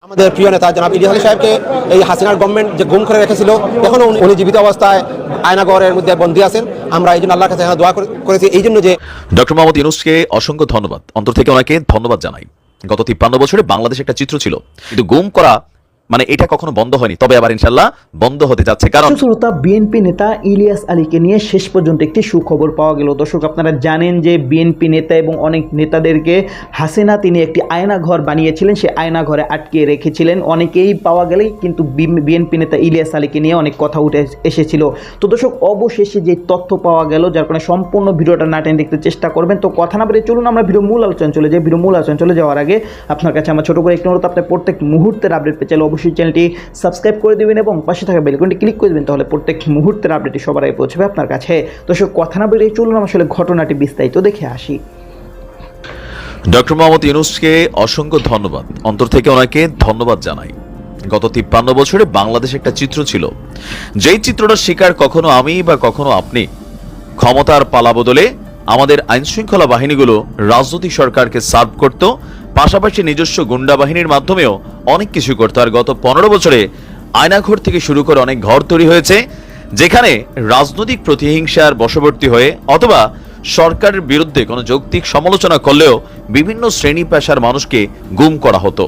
আমাদের প্রিয় নেতা জনাব ইলিয়াস আলী সাহেবকে এই হাসিনার গভর্নমেন্ট যে গুম করে রেখেছিল এখনও উনি- জীবিত অবস্থায় আয়নাগড়ের মধ্যে বন্দী আছেন। আমরা এই জন্য আল্লাহর কাছে দোয়া করে- করেছি। এই জন্য যে ডক্টর মোহাম্মদ ইউনুসকে অসংখ্য ধন্যবাদ। অন্তর থেকে ওনাকে ধন্যবাদ জানাই। গত তিপ্পান্ন বছরে বাংলাদেশ একটা চিত্র ছিল। কিন্তু গুম করা মানে এটা কখনো বন্ধ হয়নি, তবে আবার ইনশাল্লাহ বন্ধ হতে যাচ্ছে। কারণ শ্রোতা বিএনপি নেতা ইলিয়াস আলীকে নিয়ে শেষ পর্যন্ত একটি সুখবর পাওয়া গেল। দর্শক, আপনারা জানেন যে বিএনপি নেতা এবং অনেক নেতাদেরকে হাসিনা তিনি একটি আয়না ঘর বানিয়েছিলেন, সে আয়না ঘরে আটকে রেখেছিলেন। অনেকেই পাওয়া গেলে কিন্তু বিএনপি নেতা ইলিয়াস আলীকে নিয়ে অনেক কথা উঠে এসেছিল। তো দর্শক, অবশেষে যে তথ্য পাওয়া গেল, যার কারণে সম্পূর্ণ ভিডিওটা না টেনে দেখতে চেষ্টা করবেন। তো কথা না বলে চলুন, আমরা ভিডিও মূল আলোচনা চলে যাই। ভিডিও মূল আলোচনা চলে যাওয়ার আগে আপনার কাছে আমার ছোট করে একটি অনুরোধ আপনার প্রত্যেক মুহূর্তের আপডেট পেয়ে চাইলে অবশ্যই চ্যানেলটি সাবস্ক্রাইব করে দেবেন এবং পাশে থাকা বেলকনটি ক্লিক করে দেবেন, তাহলে প্রত্যেক মুহূর্তের আপডেটটি সবার আগে পৌঁছবে আপনার কাছে। দর্শক কথা না বলে চলুন আসলে ঘটনাটি বিস্তারিত দেখে আসি। ডক্টর মোহাম্মদ ইউনুসকে অসংখ্য ধন্যবাদ। অন্তর থেকে ওনাকে ধন্যবাদ জানাই। গত তিপ্পান্ন বছরে বাংলাদেশ একটা চিত্র ছিল। যেই চিত্রটা শিকার কখনো আমি বা কখনো আপনি, ক্ষমতার পালা বদলে আমাদের আইনশৃঙ্খলা বাহিনীগুলো রাজনৈতিক সরকারকে সার্ভ করত পাশাপাশি নিজস্ব গুন্ডা বাহিনীর মাধ্যমেও অনেক কিছু করতো আর গত পনেরো বছরে আয়নাঘর থেকে শুরু করে অনেক ঘর তৈরি হয়েছে, যেখানে রাজনৈতিক প্রতিহিংসার বশবর্তী হয়ে অথবা সরকারের বিরুদ্ধে কোনো যৌক্তিক সমালোচনা করলেও বিভিন্ন শ্রেণি পেশার মানুষকে গুম করা হতো।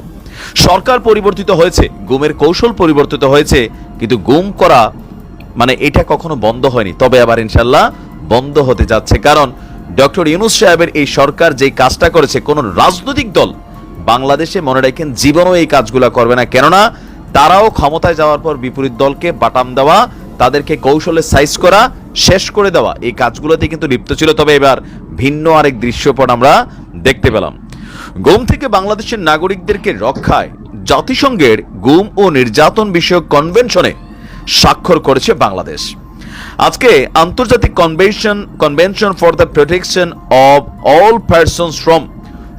সরকার পরিবর্তিত হয়েছে, গুমের কৌশল পরিবর্তিত হয়েছে, কিন্তু গুম করা মানে এটা কখনো বন্ধ হয়নি। তবে আবার ইনশাল্লাহ বন্ধ হতে যাচ্ছে। কারণ ডক্টর ইউনুস সাহেবের এই সরকার যে কাজটা করেছে, কোন রাজনৈতিক দল বাংলাদেশে মনে রাখেন জীবনও এই কাজগুলা করবে না। কেননা, তারাও ক্ষমতায় যাওয়ার পর বিপরীত দলকে বাটাম দেওয়া, তাদেরকে কৌশলে সাইজ করা, শেষ করে দেওয়া, এই কাজগুলোতে কিন্তু লিপ্ত ছিল। তবে এবার ভিন্ন আরেক দৃশ্যপট আমরা দেখতে পেলাম। গুম থেকে বাংলাদেশের নাগরিকদেরকে রক্ষায় জাতিসংঘের গুম ও নির্যাতন বিষয়ক কনভেনশনে স্বাক্ষর করেছে বাংলাদেশ। আজকে আন্তর্জাতিক convention convention for the protection of all persons from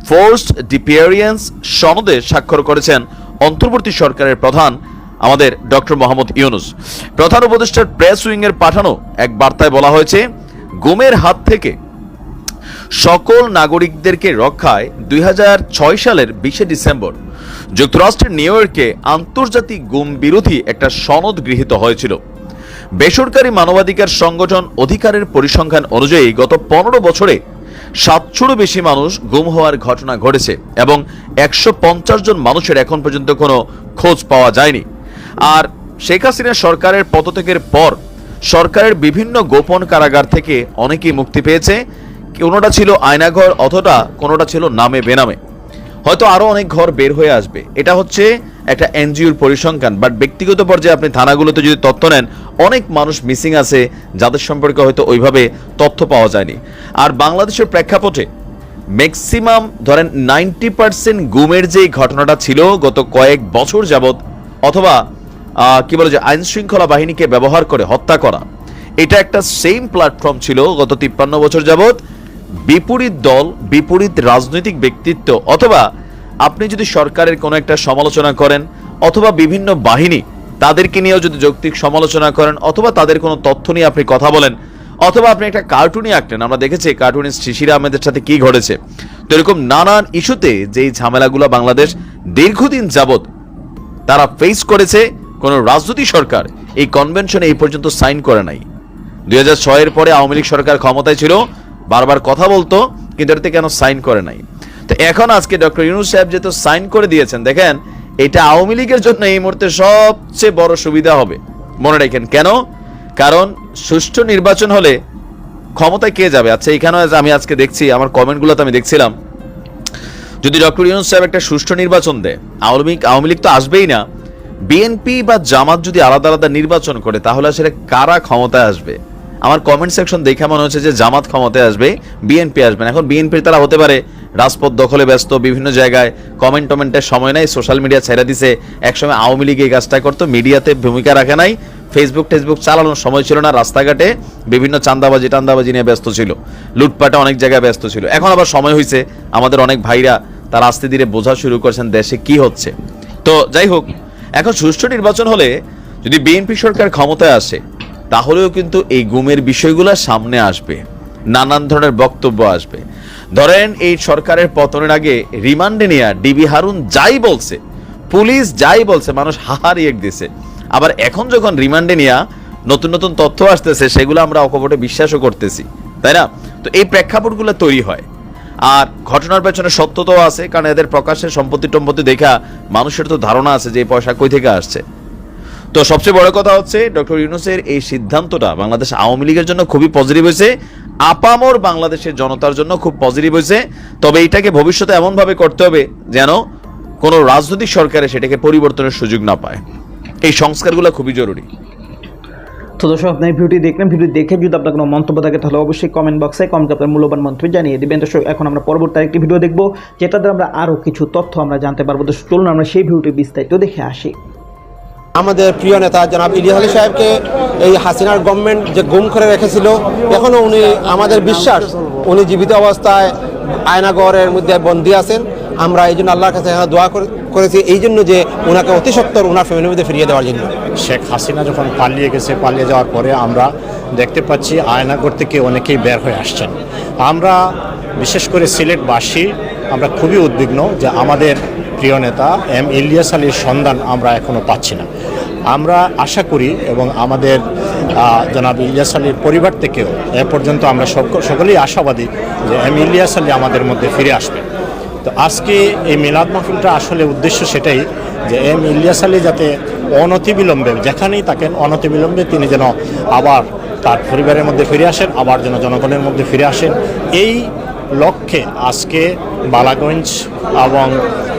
forced disappearance সনদে স্বাক্ষর করেছেন অন্তর্বর্তী সরকারের প্রধান আমাদের ডক্টর মোহাম্মদ ইউনুস। প্রধান উপদেষ্টার প্রেস উইংয়ের পাঠানো এক বার্তায় বলা হয়েছে, গুমের হাত থেকে সকল নাগরিকদেরকে রক্ষায় দুই হাজার ছয় সালের বিশে ডিসেম্বর যুক্তরাষ্ট্রের নিউ ইয়র্কে আন্তর্জাতিক গুম বিরোধী একটা সনদ গৃহীত হয়েছিল। বেসরকারি মানবাধিকার সংগঠন অধিকারের পরিসংখ্যান অনুযায়ী গত পনেরো বছরে সাতশোরও বেশি মানুষ গুম হওয়ার ঘটনা ঘটেছে এবং একশো পঞ্চাশ জন মানুষের এখন পর্যন্ত কোনো খোঁজ পাওয়া যায়নি। আর শেখ হাসিনা সরকারের পদত্যাগের পর সরকারের বিভিন্ন গোপন কারাগার থেকে অনেকেই মুক্তি পেয়েছে। কোনোটা ছিল আয়নাঘর, অথবা কোনোটা ছিল নামে বেনামে। হয়তো আরও অনেক ঘর বের হয়ে আসবে। এটা হচ্ছে একটা এনজিওর পরিসংখ্যান বাট ব্যক্তিগত পর্যায়ে আপনি থানাগুলোতে যদি তথ্য নেন, অনেক মানুষ মিসিং আছে যাদের সম্পর্কে হয়তো ওইভাবে তথ্য পাওয়া যায়নি। আর বাংলাদেশের প্রেক্ষাপটে ম্যাক্সিমাম ধরেন নাইনটি পার্সেন্ট গুমের যে ঘটনাটা ছিল গত কয়েক বছর যাবৎ, অথবা কি বলে যে আইন শৃঙ্খলা বাহিনীকে ব্যবহার করে হত্যা করা, এটা একটা সেম প্ল্যাটফর্ম ছিল গত তিপ্পান্ন বছর যাবৎ। বিপরীত দল, বিপরীত রাজনৈতিক ব্যক্তিত্ব, অথবা আপনি যদি সরকারের কোনো একটা সমালোচনা করেন, অথবা বিভিন্ন বাহিনী তাদেরকে নিয়েও যদি যৌক্তিক সমালোচনা করেন, অথবা তাদের কোনো তথ্য নিয়ে আপনি কথা বলেন, অথবা আপনি একটা কার্টুনই আঁকলেন, আমরা দেখেছি কার্টুনিস্ট শিশির আহমেদের সাথে কি ঘটেছে। তো এরকম নানান ইস্যুতে যেই ঝামেলাগুলো বাংলাদেশ দীর্ঘদিন যাবত তারা ফেস করেছে, কোন রাজনৈতিক সরকার এই কনভেনশনে এই পর্যন্ত সাইন করে নাই। দুই হাজার ছয়ের পরে আওয়ামী লীগ সরকার ক্ষমতায় ছিল, বারবার কথা বলতো, কিন্তু এটাতে কেন সাইন করে নাই? তো এখন আজকে ডক্টর ইউনুস সাহেব যেহেতু সাইন করে দিয়েছেন, দেখেন, এটা আওয়ামী লীগের জন্য এই মুহূর্তে সবচেয়ে বড় সুবিধা হবে। মনে রাখেন, কেন? কারণ সুষ্ঠু নির্বাচন হলে ক্ষমতায় কে যাবে? আচ্ছা এখানেও আমি আজকে দেখছি, আমার কমেন্টগুলোতে আমি দেখছিলাম, যদি ডক্টর ইউনুস সাহেব একটা সুষ্ঠু নির্বাচন দেয়, আওয়ামী লীগ আওয়ামী লীগ তো আসবেই না বিএনপি বা জামাত যদি আলাদা আলাদা নির্বাচন করে, তাহলে আসলে কারা ক্ষমতায় আসবে? আমার কমেন্ট সেকশন দেখে মনে হচ্ছে যে জামাত ক্ষমতায় আসবে বিএনপি আসবে না। এখন বিএনপির তারা হতে পারে রাজপথ দখলে ব্যস্ত বিভিন্ন জায়গায় কমেন্ট টমেন্টের সময় নাই সোশ্যাল মিডিয়া ছেড়ে দিছে। একসময় আওয়ামী লীগ এই কাজটা করতো, মিডিয়াতে ভূমিকা রাখে নাই ফেসবুক টেসবুক চালানোর সময় ছিল না, রাস্তাঘাটে বিভিন্ন চান্দাবাজি টান্দাবাজি নিয়ে ব্যস্ত ছিল। লুটপাটে অনেক জায়গায় ব্যস্ত ছিল। এখন আবার সময় হয়েছে আমাদের অনেক ভাইরা তারা আস্তে ধীরে বোঝা শুরু করছেন দেশে কি হচ্ছে। তো যাই হোক, এখন সুষ্ঠু নির্বাচন হলে যদি বিএনপি সরকার ক্ষমতায় আসে, তাহলেও কিন্তু এই গুমের বিষয়গুলো সামনে আসবে, নানান ধরনের বক্তব্য আসবে। ধরেন এই সরকারের পতনের আগে রিমান্ডে নেয়া ডিবি হারুন যাই বলছে, পুলিশ যাই বলছে, মানুষ হাহা রিয়েক্ট দিছে। আবার এখন যখন রিমান্ডে নিয়া নতুন নতুন তথ্য আসতেছে, সেগুলো আমরা অকপটে বিশ্বাসও করতেছি, তাই না? তো এই প্রেক্ষাপটগুলো তৈরি হয়। আর ঘটনার পেছনে সত্যতাও আছে, কারণ এদের প্রকাশ্যে সম্পত্তি টম্পত্তি দেখা মানুষের তো ধারণা আছে যে এই পয়সা কই থেকে আসছে। তো সবচেয়ে বড় কথা হচ্ছে, ডক্টর ইউনুসের এই সিদ্ধান্তটা বাংলাদেশ আওয়ামী লীগের জন্য খুবই পজিটিভ হয়েছে আপামর বাংলাদেশের জনতার জন্য খুব পজিটিভ হয়েছে। তবে এটাকে ভবিষ্যতে এমনভাবে করতে হবে যেন কোনো রাজনৈতিক সরকারে সেটাকে পরিবর্তনের সুযোগ না পায়। এই সংস্কারগুলো খুবই জরুরি। তো দর্শক আপনার ভিডিওটি দেখলেন। ভিডিও দেখে যদি আপনার কোনো মন্তব্য থাকে, তাহলে অবশ্যই কমেন্ট বক্সে কমেন্ট আপনার মূল্যবান মন্তব্য জানিয়ে দেবেন। দর্শক, এখন আমরা পরবর্তী একটি ভিডিও দেখব, যেটাতে আমরা আরও কিছু তথ্য আমরা জানতে পারব। তো চলুন আমরা সেই ভিডিওটি বিস্তারিত দেখে আসি। আমাদের প্রিয় নেতা জনাব ইলিয়াস আলী সাহেবকে এই হাসিনার গভর্নমেন্ট যে গুম করে রেখেছিল এখনও উনি আমাদের বিশ্বাস, উনি জীবিত অবস্থায় আয়নাগড়ের মধ্যে বন্দী আছেন। আমরা এই জন্য আল্লাহর কাছে দোয়া করে- করেছি, এই জন্য যে ওনাকে অতি সত্তর ওনার ফ্যামিলির মধ্যে ফিরিয়ে দেওয়ার জন্য। শেখ হাসিনা যখন পালিয়ে গেছে, পালিয়ে যাওয়ার পরে আমরা দেখতে পাচ্ছি আয়নাগর থেকে অনেকেই বের হয়ে আসছেন। আমরা বিশেষ করে সিলেটবাসী আমরা খুবই উদ্বিগ্ন যে আমাদের প্রিয় নেতা এম ইলিয়াস আলীর সন্ধান আমরা এখনও পাচ্ছি না। আমরা আশা করি এবং আমাদের জনাব ইলিয়াস আলীর পরিবার থেকেও এ পর্যন্ত আমরা সকলেই আশাবাদী যে এম ইলিয়াস আলী আমাদের মধ্যে ফিরে আসবে তো আজকে এই মিলাদ মাহফিলটা আসলে উদ্দেশ্য সেটাই যে এম ইলিয়াস আলী যাতে অনতিবিলম্বে, যেখানেই থাকেন অনতিবিলম্বে তিনি যেন আবার তার পরিবারের মধ্যে ফিরে আসেন, আবার যেন জনগণের মধ্যে ফিরে আসেন। এই লক্ষ্যে আজকে বালাগঞ্জ এবং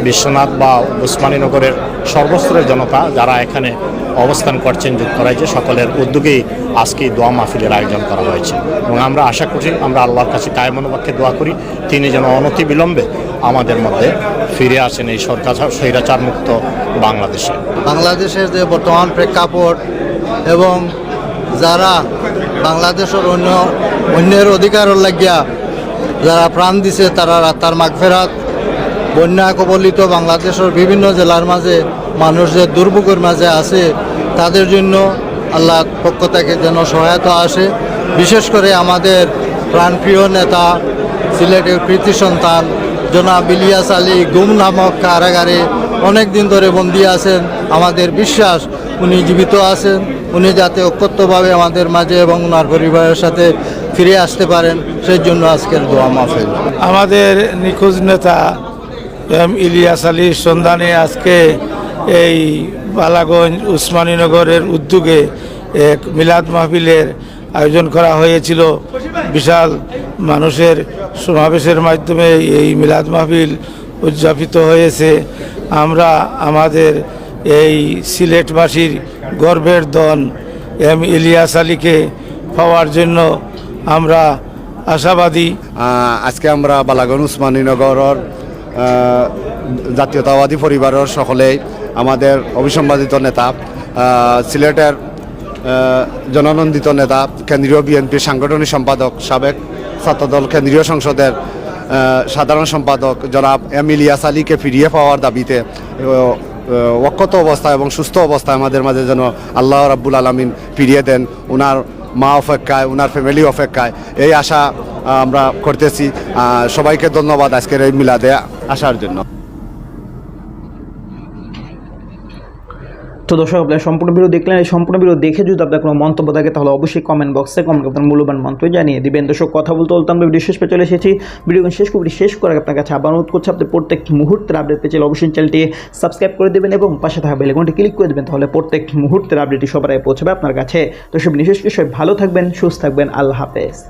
বিশ্বনাথ বা উসমানীনগরের সর্বস্তরের জনতা যারা এখানে অবস্থান করছেন যুক্তরাজ্যে সকলের উদ্যোগেই আজকে দোয়া মাহফিলের আয়োজন করা হয়েছে। এবং আমরা আশা করছি, আমরা আল্লাহর কাছে কায় মনোবাক্যে দোয়া করি, তিনি যেন অনতি বিলম্বে আমাদের মধ্যে ফিরে আসেন এই সরকার স্বৈরাচার মুক্ত বাংলাদেশে। বাংলাদেশের যে বর্তমান প্রেক্ষাপট এবং যারা বাংলাদেশের অন্য অন্যের অধিকারর লাগিয়া যারা প্রাণ দিছে তারা তার মাগফেরাত। বন্যা কবলিত বাংলাদেশের বিভিন্ন জেলার মাঝে মানুষ যে দুর্ভোগের মাঝে আছে। তাদের জন্য আল্লাহ পক্ষ থেকে যেন সহায়তা আসে। বিশেষ করে আমাদের প্রাণপ্রিয় নেতা, সিলেটের কৃতি সন্তান, জনাব ইলিয়াস আলী গুম নামক কারাগারে অনেক দিন ধরে বন্দী আছেন। আমাদের বিশ্বাস, উনি জীবিত আছেন। উনি যাতে অক্ষত্যভাবে আমাদের মাঝে এবং ওনার পরিবারের সাথে ফিরে আসতে পারেন সেই জন্য আজকের দোয়া মাহফিল। আমাদের নিখোঁজ নেতা এম ইলিয়াস আলীর সন্ধানে আজকে এই বালাগঞ্জ উসমানীনগরের উদ্যোগে এক মিলাদ মাহফিলের আয়োজন করা হয়েছিল। বিশাল মানুষের সমাবেশের মাধ্যমে এই মিলাদ মাহফিল উদযাপিত হয়েছে। আমরা আমাদের এই সিলেটবাসীর গর্বের দন এম ইলিয়াস আলীকে পাওয়ার জন্য আমরা আশাবাদী। আজকে আমরা বালাগন উসমানীনগরের জাতীয়তাবাদী পরিবারের সকলেই আমাদের অবিসম্বাদিত নেতা সিলেটের জননন্দিত নেতা, কেন্দ্রীয় বিএনপির সাংগঠনিক সম্পাদক, সাবেক ছাত্রদল কেন্দ্রীয় সংসদের সাধারণ সম্পাদক জনাব এম ইলিয়াস আলীকে ফিরিয়ে পাওয়ার দাবিতে অক্ষত অবস্থায় এবং সুস্থ অবস্থায় আমাদের মাঝে যেন আল্লাহ রাব্বুল আলমিন ফিরিয়ে দেন ওনার মা অপেক্ষায় ওনার ফ্যামিলি অপেক্ষায়, এই আশা আমরা করতেছি। সবাইকে ধন্যবাদ আজকের এই মিলাদে আসার জন্য। তো দর্শক, আপনারা সম্পূর্ণ ভিডিও দেখলেন। এই সম্পূর্ণ ভিডিও দেখে যদি আপনার কোনো মন্তব্য থাকে, তাহলে অবশ্যই কমেন্ট বক্সে কমেন্ট আপনার মূল্যবান মন্তব্য জানিয়ে দিবেন। দর্শক, কথা বলতে বলতে আমরা ভিডিও শেষ পেয়ে চলে এসেছি। ভিডিও শেষ করে শেষ করে আপনার কাছে আবার অনুরোধ করছি, আপনি প্রত্যেক মুহূর্তের আপডেট পেয়ে চাইলে অবশ্যই চ্যানেলটি সাবস্ক্রাইব করে দেবেন এবং পাশে থাকা বেলেগনটি ক্লিক করে দেবেন, তাহলে প্রত্যেক মুহূর্তের আপডেটটি সবার পৌঁছাবে আপনার কাছে। তো সব করে সবাই ভালো থাকবেন, সুস্থ থাকবেন, আল্লাহ হাফেজ।